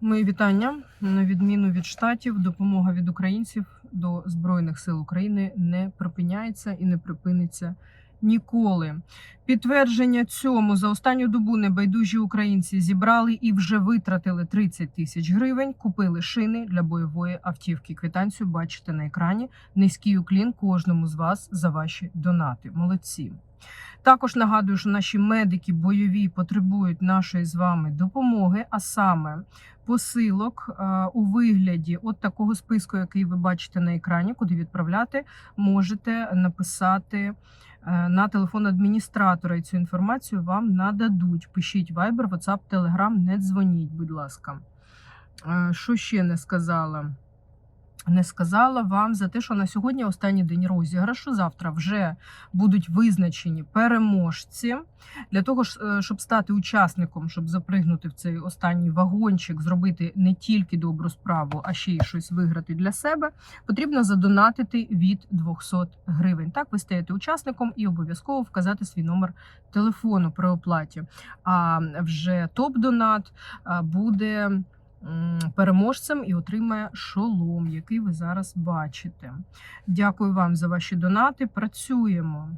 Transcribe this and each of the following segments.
Мої вітання на відміну від штатів, допомога від українців до збройних сил України не припиняється і не припиниться ніколи. Підтвердження цьому за останню добу небайдужі українці зібрали і вже витратили 30 тисяч гривень. Купили шини для бойової автівки. Квитанцію бачите на екрані. Низький уклін кожному з вас за ваші донати. Молодці. Також нагадую, що наші медики бойові потребують нашої з вами допомоги, а саме посилок е, у вигляді от такого списку, який ви бачите на екрані, куди відправляти, можете написати е, на телефон адміністратора, і цю інформацію вам нададуть. Пишіть Viber, WhatsApp, Telegram, не дзвоніть, будь ласка. Е, Що ще не сказала? Не сказала вам за те, що на сьогодні останній день розіграшу. Завтра вже будуть визначені переможці для того, е, щоб стати учасником, щоб запригнути в цей останній вагончик, зробити не тільки добру справу, а ще й щось виграти для себе. Потрібно задонатити від 200 гривень. Так, ви стаєте учасником і обов'язково вказати свій номер телефону при оплаті. А вже топ-донат буде переможцем і отримає шолом, який ви зараз бачите. Дякую вам за ваші донати. Працюємо.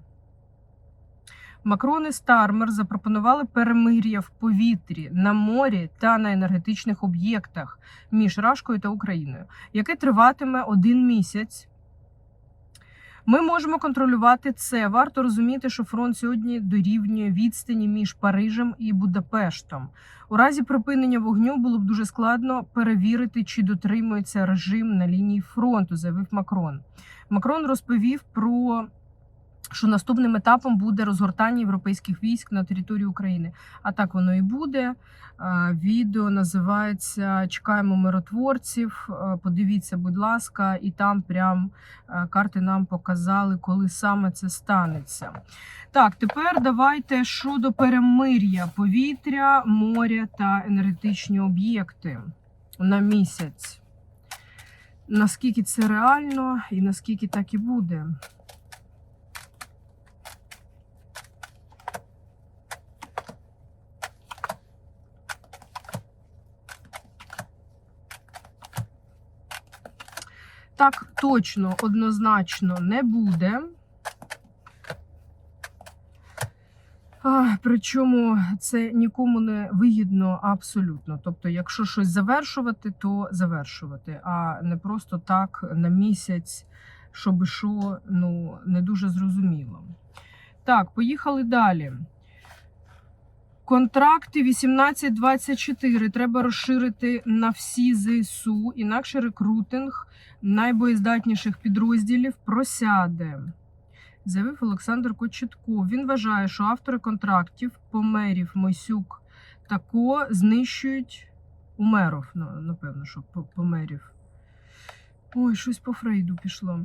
Макрон і Стармер запропонували перемир'я в повітрі, на морі та на енергетичних об'єктах між Рашкою та Україною, яке триватиме один місяць. Ми можемо контролювати це. Варто розуміти, що фронт сьогодні дорівнює відстані між Парижем і Будапештом. У разі припинення вогню було б дуже складно перевірити, чи дотримується режим на лінії фронту, заявив Макрон. Макрон розповів про що наступним етапом буде розгортання європейських військ на території України. А так воно і буде. Відео називається Чекаємо миротворців. Подивіться, будь ласка, і там прям карти нам показали, коли саме це станеться. Так, тепер давайте щодо перемир'я повітря, моря та енергетичні об'єкти на місяць. Наскільки це реально і наскільки так і буде? Так точно, однозначно не буде. Причому це нікому не вигідно абсолютно. Тобто, якщо щось завершувати, то завершувати, а не просто так на місяць, щоб що, ну, не дуже зрозуміло. Так, поїхали далі. Контракти 18-24 треба розширити на всі ЗСУ, інакше рекрутинг найбоєздатніших підрозділів просяде, заявив Олександр Кочетков. Він вважає, що автори контрактів Померів, Мосюк та Ко знищують умеров. Ну, напевно, що по- померів. Ой, щось по Фрейду пішло.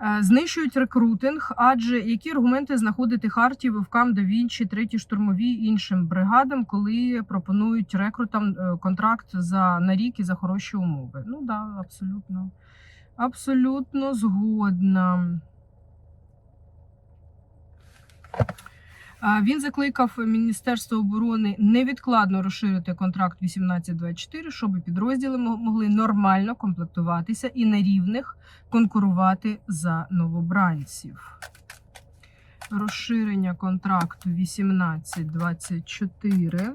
Е, Знищують рекрутинг, адже які аргументи знаходити Харті, Вовкам, Давінчі, третій штурмовій іншим бригадам, коли пропонують рекрутам е, контракт за на рік і за хороші умови? Ну так, да, абсолютно. Абсолютно згодна. Він закликав Міністерство оборони невідкладно розширити контракт 1824, щоб підрозділи могли нормально комплектуватися і на рівних конкурувати за новобранців. Розширення контракту 1824.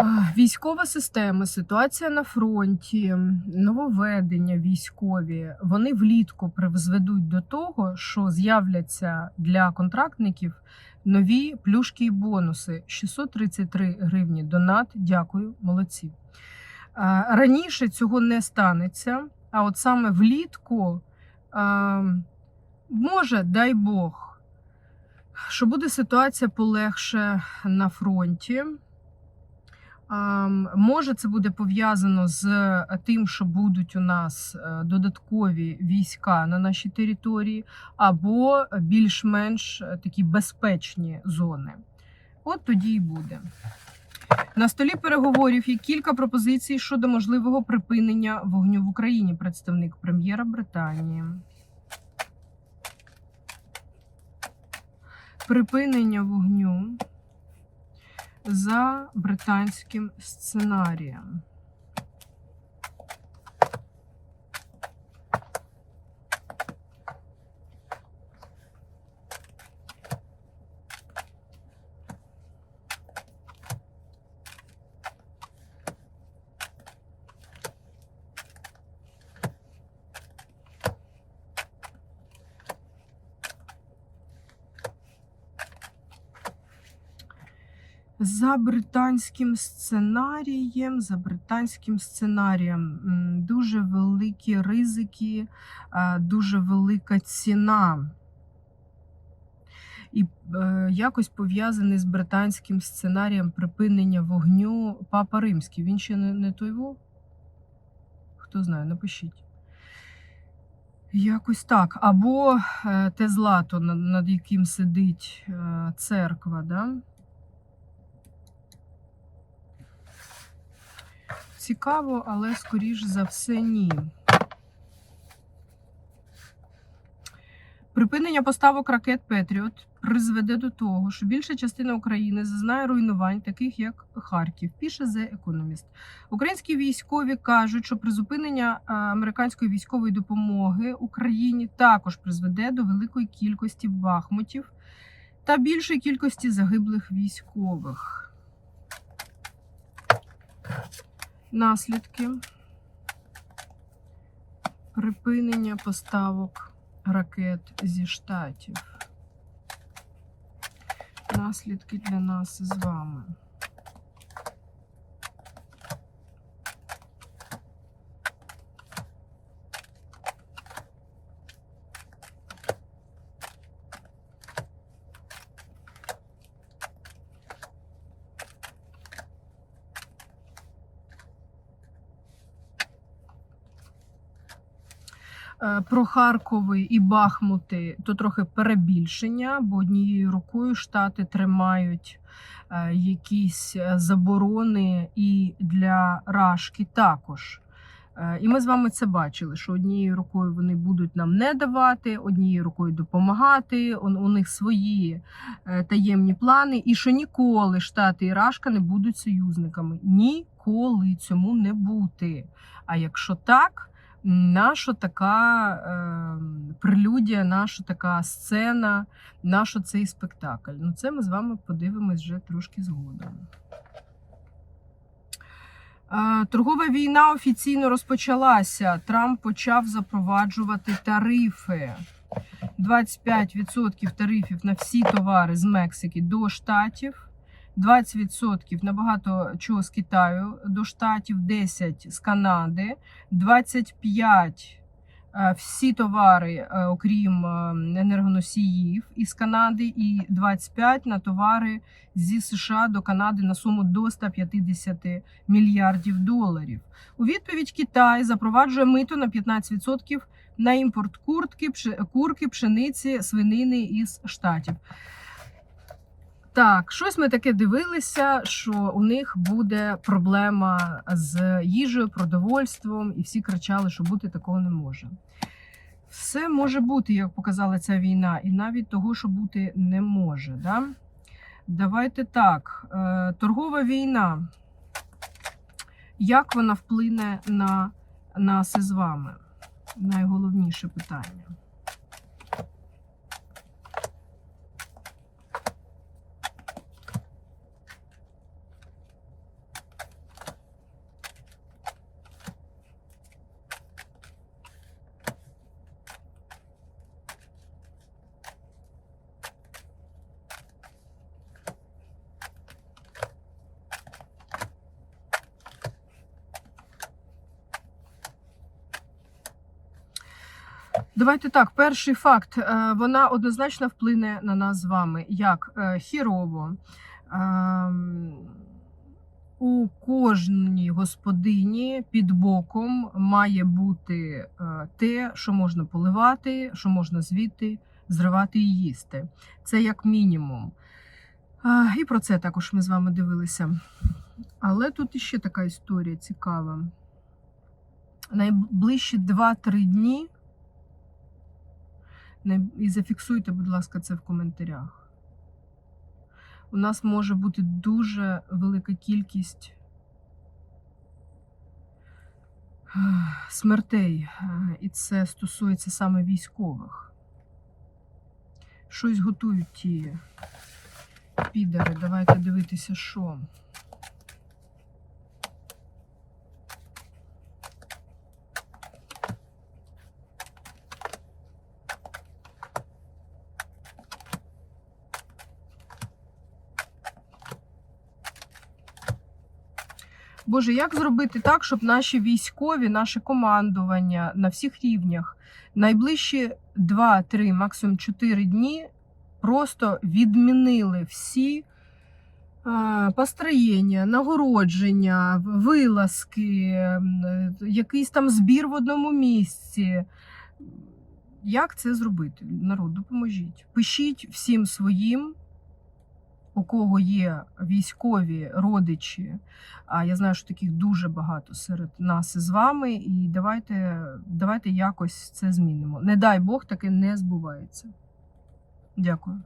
А, Військова система, ситуація на фронті, нововведення військові, вони влітку призведуть до того, що з'являться для контрактників нові плюшки і бонуси. 633 гривні донат. Дякую, молодці. Раніше цього не станеться, а от саме влітку, може, дай Бог, що буде ситуація полегше на фронті. Може, це буде пов'язано з тим, що будуть у нас е, додаткові війська на нашій території, або більш-менш е, такі безпечні зони. От тоді і буде. На столі переговорів є кілька пропозицій щодо можливого припинення вогню в Україні. Представник прем'єра Британії. Припинення вогню за британським сценарієм. За британським сценарієм, за британським сценарієм дуже великі ризики, е, дуже велика ціна. І е, якось пов'язаний з британським сценарієм припинення вогню Папа Римський. Він ще не, не той во? Хто знає, напишіть. Якось так. Або е, те злато, над, яким сидить церква. Да? Цікаво, але скоріш за все ні. Припинення поставок ракет Петріот призведе до того, що більша частина України зазнає руйнувань, таких як Харків, пише The Economist. Українські військові кажуть, що призупинення американської військової допомоги Україні також призведе до великої кількості бахмутів та більшої кількості загиблих військових. Наслідки припинення поставок ракет зі штатів. Наслідки для нас з вами. Про Харкови і Бахмути то трохи перебільшення, бо однією рукою штати тримають е, якісь е, заборони і для Рашки також. Е, І ми з вами це бачили, що однією рукою вони будуть нам не давати, однією рукою допомагати. У, них свої е, таємні плани, і що ніколи Штати і Рашка не будуть союзниками. Ніколи цьому не бути. А якщо так, наша така е, прелюдія, наша така сцена, наш цей спектакль. Ну, це ми з вами подивимось вже трошки згодом. Е, Торгова війна офіційно розпочалася. Трамп почав запроваджувати тарифи. 25% тарифів на всі товари з Мексики до штатів. 20% на багато чого з Китаю до штатів, 10% з Канади, 25% е, всі товари, е, окрім е, енергоносіїв із Канади, і 25% на товари зі США до Канади на суму до 150 мільярдів доларів. У відповідь Китай запроваджує мито на 15% на імпорт куртки, курки, пшениці, свинини із штатів. Так, щось ми таке дивилися, що у них буде проблема з їжею, продовольством, і всі кричали, що бути такого не може. Все може бути, як показала ця війна, і навіть того, що бути не може. Да? Давайте так. е, Торгова війна. Як вона вплине на нас із вами? Найголовніше питання. Давайте так. Перший факт. Е, Вона однозначно вплине на нас з вами як е, хірово. Ем, у кожній господині під боком має бути е, те, що можна поливати, що можна звідти зривати і їсти. Це як мінімум. І про це також ми з вами дивилися. Але тут іще така історія цікава. Найближчі 2-3 дні. І зафіксуйте, будь ласка, це в коментарях. У нас може бути дуже велика кількість смертей, е, і це стосується саме військових. Щось готують ті підари. Давайте дивитися, що. Боже, як зробити так, щоб наші військові, наше командування на всіх рівнях найближчі 2-3, максимум 4 дні просто відмінили всі е, построєння, нагородження, вилазки, якийсь там збір в одному місці. Як це зробити? Народ, допоможіть. Пишіть всім своїм, у кого є військові родичі. А я знаю, що таких дуже багато серед нас з вами. І давайте, давайте якось це змінимо. Не дай Бог, таке не збувається. Дякую.